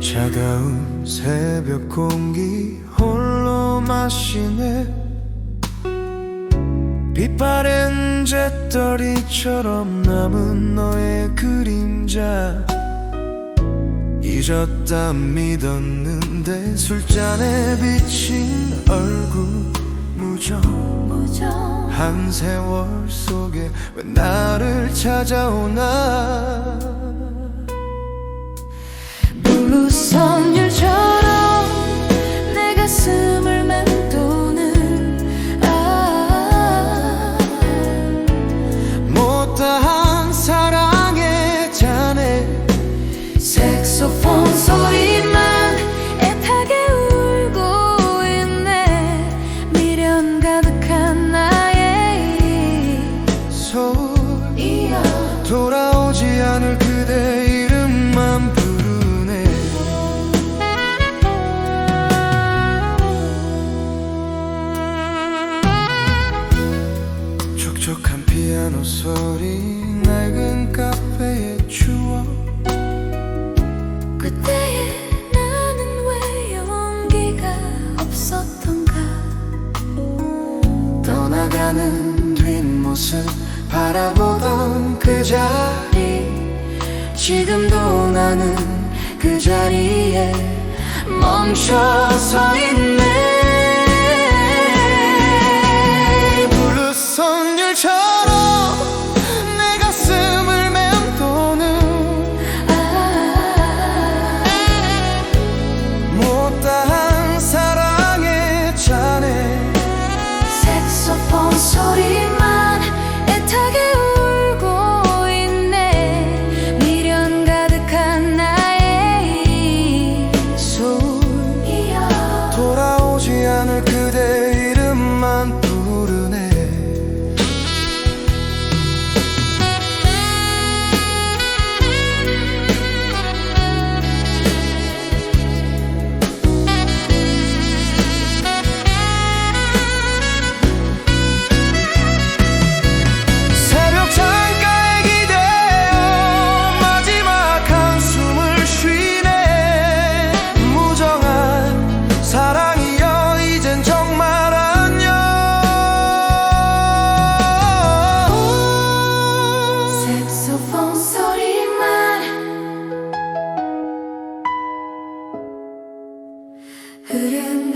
차가운 새벽 공기 홀로 마시네. 빛바랜 재떨이처럼 남은 너의 그림자. 잊었다 믿었는데 술잔에 비친 얼굴 무정 무정 한 세월 속에 왜 나를 찾아오나 아 못다한 사랑의 잔에 색소폰 소리만 애타게 울고 있네. 미련 가득한 나의 이야. 돌아 피아노 소리 낡은 카페의 추억 그때의 나는 왜 용기가 없었던가? 떠나가는 뒷모습 바라보던 그 자리. 지금도 나는 그 자리에 멈춰서 있네 색소폰 소리만 흐르는